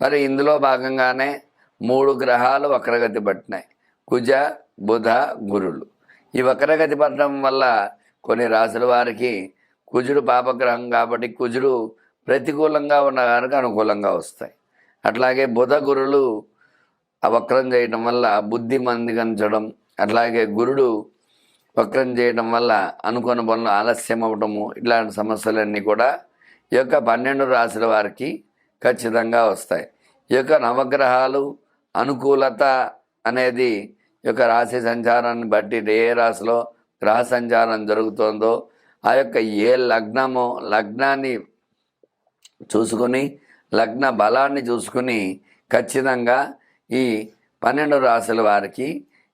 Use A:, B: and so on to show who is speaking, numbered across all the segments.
A: మరి ఇందులో భాగంగానే మూడు గ్రహాలు వక్రగతి పట్టినాయి. కుజ బుధ గురులు ఈ వక్రగతి పట్టడం వల్ల కొన్ని రాసుల వారికి కుజుడు పాపగ్రహం కాబట్టి కుజుడు ప్రతికూలంగా ఉన్న కనుక అనుకూలంగా వస్తాయి. అట్లాగే బుధ గురులు ఆ వక్రం చేయడం వల్ల బుద్ధి మందిగించడం అట్లాగే గురుడు వక్రం చేయడం వల్ల అనుకున్న పనులు ఆలస్యం అవ్వడము ఇట్లాంటి సమస్యలన్నీ కూడా ఈ యొక్క పన్నెండు రాశుల వారికి ఖచ్చితంగా వస్తాయి. ఈ యొక్క నవగ్రహాలు అనుకూలత అనేది ఈ యొక్క రాశి సంచారాన్ని బట్టి ఏ రాశిలో గ్రహ సంచారం జరుగుతుందో ఆ యొక్క ఏ లగ్నమో లగ్నాన్ని చూసుకుని లగ్న బలాన్ని చూసుకుని ఖచ్చితంగా ఈ పన్నెండు రాశుల వారికి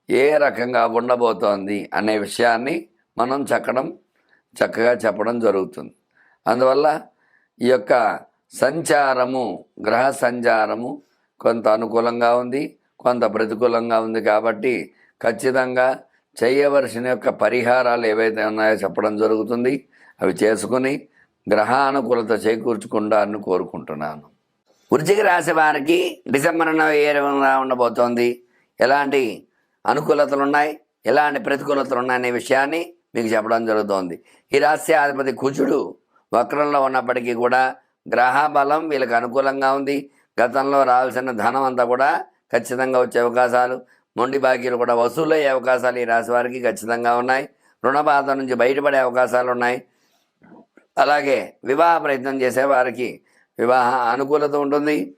A: ఏ రకంగా ఉండబోతోంది అనే విషయాన్ని మనం చక్కడం చక్కగా చెప్పడం జరుగుతుంది. అందువల్ల ఈ యొక్క సంచారము గ్రహ సంచారము కొంత అనుకూలంగా ఉంది కొంత ప్రతికూలంగా ఉంది కాబట్టి ఖచ్చితంగా చేయవలసిన యొక్క పరిహారాలు ఏవైతే ఉన్నాయో చెప్పడం జరుగుతుంది. అవి చేసుకుని గ్రహానుకూలత చేకూర్చుకుంటారని కోరుకుంటున్నాను. వృచ్చిక రాశి వారికి డిసెంబర్ నెల ఏ ఉండబోతోంది? ఎలాంటి అనుకూలతలు ఉన్నాయి? ఎలాంటి ప్రతికూలతలు ఉన్నాయనే విషయాన్ని మీకు చెప్పడం జరుగుతోంది. ఈ రాశి అధిపతి కుజుడు వక్రంలో ఉన్నప్పటికీ కూడా గ్రహ బలం వీళ్ళకి అనుకూలంగా ఉంది. గతంలో రావాల్సిన ధనం అంతా కూడా ఖచ్చితంగా వచ్చే అవకాశాలు. మొండి బాకీలు కూడా వసూలయ్యే అవకాశాలు ఈ రాశి వారికి ఖచ్చితంగా ఉన్నాయి. రుణబాధ నుంచి బయటపడే అవకాశాలు ఉన్నాయి. అలాగే వివాహ ప్రయత్నం చేసే వారికి వివాహ అనుకూలత ఉంటుంది.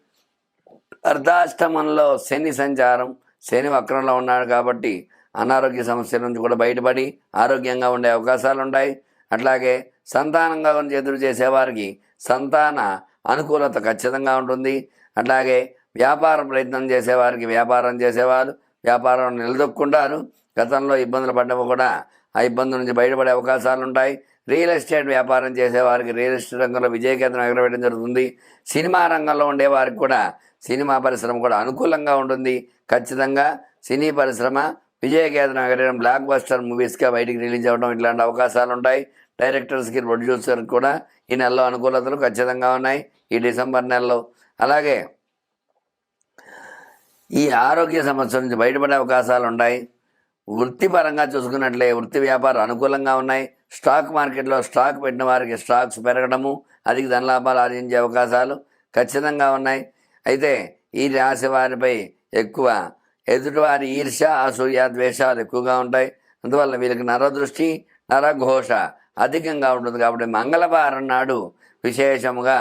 A: అర్ధాష్టమంలో శని సంచారం. శని వక్రంలో ఉన్నాడు కాబట్టి అనారోగ్య సమస్యల నుంచి కూడా బయటపడి ఆరోగ్యంగా ఉండే అవకాశాలు ఉంటాయి. అట్లాగే సంతానంగా ఎదురు చేసేవారికి సంతాన అనుకూలత ఖచ్చితంగా ఉంటుంది. అట్లాగే వ్యాపార ప్రయత్నం చేసేవారికి వ్యాపారం చేసేవారు వ్యాపారం నిలదొక్కుంటారు. గతంలో ఇబ్బందులు పడ్డము కూడా ఆ ఇబ్బందుల నుంచి బయటపడే అవకాశాలు ఉంటాయి. రియల్ ఎస్టేట్ వ్యాపారం చేసేవారికి రియల్ ఎస్టేట్ రంగంలో విజయకేంద్రం ఎగరవేయడం జరుగుతుంది. సినిమా రంగంలో ఉండేవారికి కూడా సినిమా పరిశ్రమ కూడా అనుకూలంగా ఉంటుంది. ఖచ్చితంగా సినీ పరిశ్రమ విజయకేంద్రం ఎగరడం బ్లాక్ బస్టర్ మూవీస్గా బయటికి రిలీజ్ అవ్వడం ఇట్లాంటి అవకాశాలు ఉంటాయి. డైరెక్టర్స్కి ప్రొడ్యూసర్కి కూడా. ఈ నెలలో అనుకూలతలు ఖచ్చితంగా ఉన్నాయి. ఈ డిసెంబర్ నెలలో. అలాగే ఈ ఆరోగ్య సమస్యల నుంచి బయటపడే అవకాశాలు ఉన్నాయి. వృత్తిపరంగా చూసుకున్నట్లే వృత్తి వ్యాపారం అనుకూలంగా ఉన్నాయి. స్టాక్ మార్కెట్లో స్టాక్ పెట్టిన వారికి స్టాక్స్ పెరగడము అధిక ధనలాభాలు ఆర్జించే అవకాశాలు ఖచ్చితంగా ఉన్నాయి. అయితే ఈ రాశి వారిపై ఎక్కువ ఎదుటివారి ఈర్ష్య అసూయ ద్వేషాలు ఎక్కువగా ఉంటాయి. అందువల్ల వీళ్ళకి నరదృష్టి నరఘోష అధికంగా ఉంటుంది కాబట్టి మంగళవారం నాడు విశేషముగా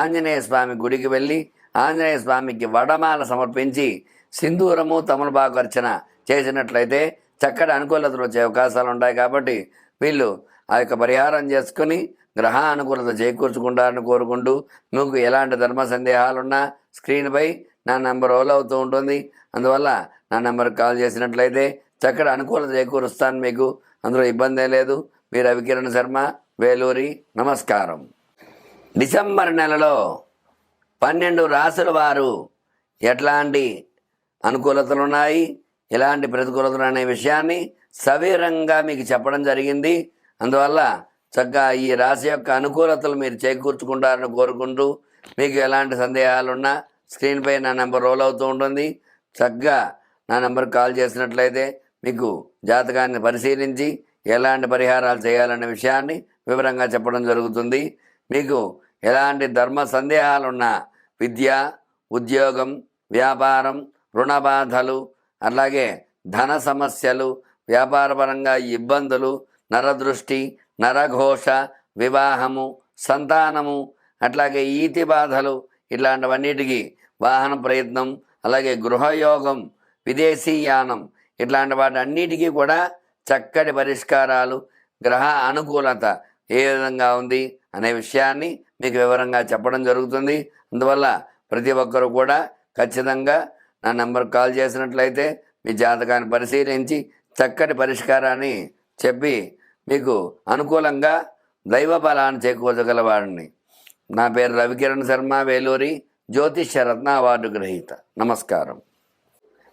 A: ఆంజనేయ స్వామి గుడికి వెళ్ళి ఆంజనేయ స్వామికి వడమాల సమర్పించి సింధూరము తమలపాకు అర్చన చేసినట్లయితే చక్కటి అనుకూలతలు వచ్చే అవకాశాలు ఉంటాయి కాబట్టి వీళ్ళు ఆ యొక్క పరిహారం చేసుకుని గ్రహ అనుకూలత చేకూర్చుకుంటారని కోరుకుంటూ మీకు ఎలాంటి ధర్మ సందేహాలున్నా స్క్రీన్పై నా నెంబర్ రోల్ అవుతూ ఉంటుంది. అందువల్ల నా నెంబర్కి కాల్ చేసినట్లయితే చక్కటి అనుకూలత చేకూరుస్తాను మీకు. అందులో ఇబ్బంది లేదు. మీ రవికిరణ్ శర్మ వేలూరి నమస్కారం. డిసెంబర్ నెలలో పన్నెండు రాసుల వారు ఎట్లాంటి అనుకూలతలు ఉన్నాయి ఎలాంటి ప్రతికూలతలు అనే విషయాన్ని సవీరంగా మీకు చెప్పడం జరిగింది. అందువల్ల చక్కగా ఈ రాశి యొక్క అనుకూలతలు మీరు చేకూర్చుకుంటారని కోరుకుంటూ మీకు ఎలాంటి సందేహాలున్నా స్క్రీన్పై నా నెంబర్ రోల్ అవుతూ ఉంటుంది. చక్కగా నా నెంబర్ కాల్ చేసినట్లయితే మీకు జాతకాన్ని పరిశీలించి ఎలాంటి పరిహారాలు చేయాలనే విషయాన్ని వివరంగా చెప్పడం జరుగుతుంది. మీకు ఎలాంటి ధర్మ సందేహాలున్నా విద్య ఉద్యోగం వ్యాపారం రుణ బాధలు అలాగే ధన సమస్యలు వ్యాపారపరంగా ఇబ్బందులు నరదృష్టి నరఘోష వివాహము సంతానము అట్లాగే ఈతి బాధలు ఇట్లాంటివన్నిటికీ వాహన ప్రయత్నం అలాగే గృహయోగం విదేశీయానం ఇట్లాంటి వాటి అన్నిటికీ కూడా చక్కటి పరిష్కారాలు గ్రహ అనుకూలత ఏ విధంగా ఉంది అనే విషయాన్ని మీకు వివరంగా చెప్పడం జరుగుతుంది. అందువల్ల ప్రతి ఒక్కరూ కూడా ఖచ్చితంగా నా నెంబర్కి కాల్ చేసినట్లయితే మీ జాతకాన్ని పరిశీలించి చక్కటి పరిష్కారాన్ని చెప్పి మీకు అనుకూలంగా దైవ బలాన్ని చేకూర్చగలవాడిని నా పేరు రవికిరణ్ శర్మ వేలూరి జ్యోతిష్య రత్న అవార్డు గ్రహీత. నమస్కారం.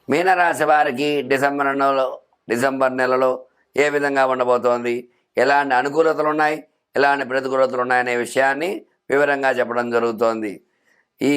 A: మీనరాశి వారికి డిసెంబర్ నెలలో డిసెంబర్ నెలలో ఏ విధంగా ఉండబోతోంది? ఎలాంటి అనుకూలతలు ఉన్నాయి ఎలాంటి ప్రతికూలతలు ఉన్నాయనే విషయాన్ని వివరంగా చెప్పడం జరుగుతోంది. ఈ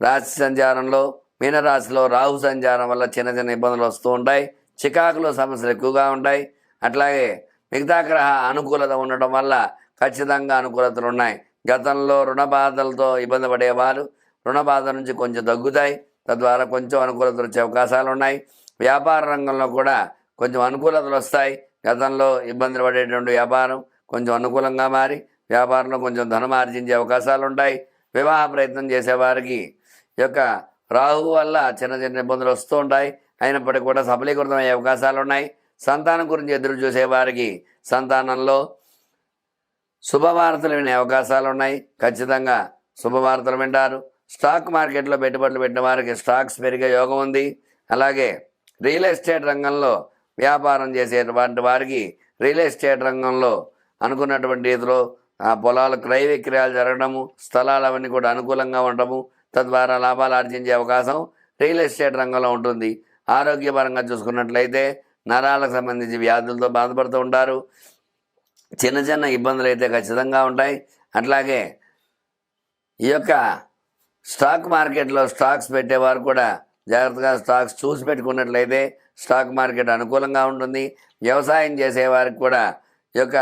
A: రాశి సంచారంలో మీనరాశిలో రాహు సంచారం వల్ల చిన్న చిన్న ఇబ్బందులు వస్తూ ఉంటాయి. చికాకులో సమస్యలు ఎక్కువగా ఉంటాయి. అట్లాగే మిగతా గ్రహ అనుకూలత ఉండటం వల్ల ఖచ్చితంగా అనుకూలతలు ఉన్నాయి గతంలో రుణ బాధలతో ఇబ్బంది పడేవారు. రుణ బాధ నుంచి కొంచెం తగ్గుతాయి. తద్వారా కొంచెం అనుకూలతలు వచ్చే అవకాశాలు ఉన్నాయి వ్యాపార రంగంలో కూడా కొంచెం అనుకూలతలు వస్తాయి. గతంలో ఇబ్బందులు పడేటువంటి వ్యాపారం కొంచెం అనుకూలంగా మారి వ్యాపారంలో కొంచెం ధనం ఆర్జించే అవకాశాలు ఉంటాయి. వివాహ ప్రయత్నం చేసేవారికి యొక్క రాహు వల్ల చిన్న చిన్న ఇబ్బందులు వస్తూ ఉంటాయి. అయినప్పటికీ కూడా సఫలీకృతమయ్యే అవకాశాలు ఉన్నాయి. సంతానం గురించి ఎదురు చూసేవారికి సంతానంలో శుభవార్తలు వినే అవకాశాలు ఉన్నాయి. ఖచ్చితంగా శుభవార్తలు వింటారు. స్టాక్ మార్కెట్లో పెట్టుబడులు పెట్టిన వారికి స్టాక్స్ పెరిగే యోగం ఉంది. అలాగే రియల్ ఎస్టేట్ రంగంలో వ్యాపారం చేసేటువంటి వారికి రియల్ ఎస్టేట్ రంగంలో అనుకున్నటువంటి రీతిలో ఆ పొలాల క్రయ విక్రయాలు జరగడము స్థలాలు అవన్నీ కూడా అనుకూలంగా ఉండటము తద్వారా లాభాలు ఆర్జించే అవకాశం రియల్ ఎస్టేట్ రంగంలో ఉంటుంది. ఆరోగ్యపరంగా చూసుకున్నట్లయితే నరాలకు సంబంధించి వ్యాధులతో బాధపడుతూ ఉంటారు. చిన్న చిన్న ఇబ్బందులు అయితే ఖచ్చితంగా ఉంటాయి. అట్లాగే ఈ యొక్క స్టాక్ మార్కెట్లో స్టాక్స్ పెట్టేవారు కూడా జాగ్రత్తగా స్టాక్స్ చూసి పెట్టుకున్నట్లయితే స్టాక్ మార్కెట్ అనుకూలంగా ఉంటుంది. వ్యవసాయం చేసేవారికి కూడా ఈ యొక్క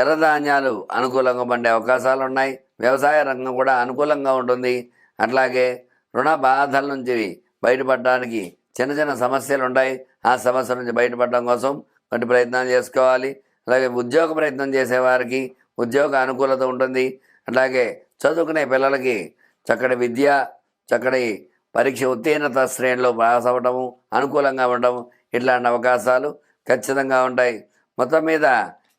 A: ఎర్రధాన్యాలు అనుకూలంగా పండే అవకాశాలు ఉన్నాయి. వ్యవసాయ రంగం కూడా అనుకూలంగా ఉంటుంది. అట్లాగే రుణ బాధల నుంచి బయటపడడానికి చిన్న చిన్న సమస్యలు ఉంటాయి. ఆ సమస్యల నుంచి బయటపడడం కోసం కొన్ని ప్రయత్నాలు చేసుకోవాలి. అలాగే ఉద్యోగ ప్రయత్నం చేసేవారికి ఉద్యోగ అనుకూలత ఉంటుంది. అట్లాగే చదువుకునే పిల్లలకి చక్కటి విద్య చక్కటి పరీక్ష ఉత్తీర్ణత శ్రేణిలో పాస్ అవ్వటము అనుకూలంగా ఉండడం ఇట్లాంటి అవకాశాలు ఖచ్చితంగా ఉంటాయి. మొత్తం మీద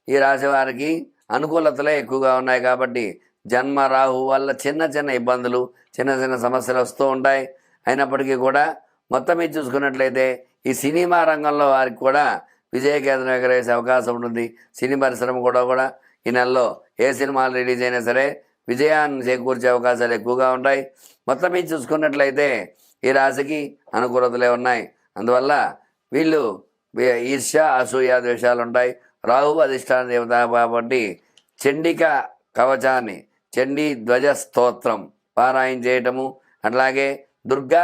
A: ఈ రాశి వారికి అనుకూలతలే ఎక్కువగా ఉన్నాయి కాబట్టి జన్మ రాహు వల్ల చిన్న చిన్న ఇబ్బందులు చిన్న చిన్న సమస్యలు వస్తూ ఉంటాయి. అయినప్పటికీ కూడా మొత్తం మీద చూసుకున్నట్లయితే ఈ సినిమా రంగంలో వారికి కూడా విజయకేతనం ఎగరేసే అవకాశం ఉంటుంది. సినీ పరిశ్రమ కూడా కూడా ఈ నెలలో ఏ సినిమాలు రిలీజ్ అయినా సరే విజయాన్ని చేకూర్చే అవకాశాలు ఎక్కువగా ఉంటాయి. మొత్తం మీద చూసుకున్నట్లయితే ఈ రాశికి అనుకూలతలే ఉన్నాయి. అందువల్ల వీళ్ళు ఈర్ష్య అసూయ ద్వేషాలు ఉంటాయి రాహు అధిష్టాన దేవత కాబట్టి చండిక కవచాన్ని చండీ ధ్వజ స్తోత్రం పారాయణ చేయటము అట్లాగే దుర్గా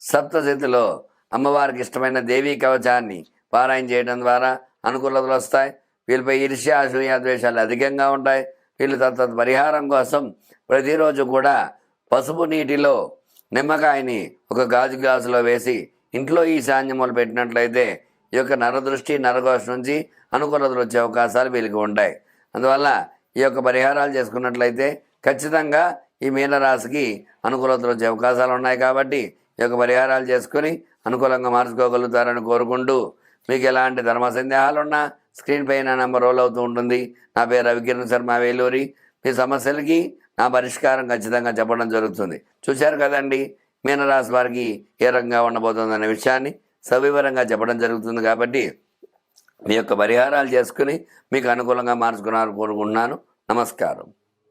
A: సప్తశతిలో అమ్మవారికి ఇష్టమైన దేవీ కవచాన్ని పారాయణ చేయడం ద్వారా అనుకూలతలు వస్తాయి. వీళ్ళపై ఈర్ష్య అసూయ ద్వేషాలు అధికంగా ఉంటాయి. వీళ్ళు తన పరిహారం కోసం ప్రతిరోజు కూడా పసుపు నీటిలో నిమ్మకాయని ఒక గాజు గ్లాసులో వేసి ఇంట్లో ఈ సాన్యములు పెట్టినట్లయితే ఈ యొక్క నరదృష్టి నరఘోష నుంచి అనుకూలతలు వచ్చే అవకాశాలు వీళ్ళకి ఉంటాయి. అందువల్ల ఈ యొక్క పరిహారాలు చేసుకున్నట్లయితే ఖచ్చితంగా ఈ మీనరాశికి అనుకూలతలు వచ్చే అవకాశాలు ఉన్నాయి కాబట్టి ఈ యొక్క పరిహారాలు చేసుకుని అనుకూలంగా మార్చుకోగలుగుతారని కోరుకుంటూ మీకు ఎలాంటి ధర్మ సందేహాలు ఉన్నా స్క్రీన్ పైన నెంబర్ రోల్ అవుతూ ఉంటుంది. నా పేరు రవికిరణ్ శర్మ వేలూరి. మీ సమస్యలకి నా పరిష్కారం ఖచ్చితంగా చెప్పడం జరుగుతుంది. చూశారు కదండి మీనరాశి వారికి ఏ రకంగా ఉండబోతుందనే విషయాన్ని సవివరంగా చెప్పడం జరుగుతుంది కాబట్టి మీ యొక్క పరిహారాలు చేసుకుని మీకు అనుకూలంగా మార్చుకున్నారు కోరుకుంటున్నాను. నమస్కారం.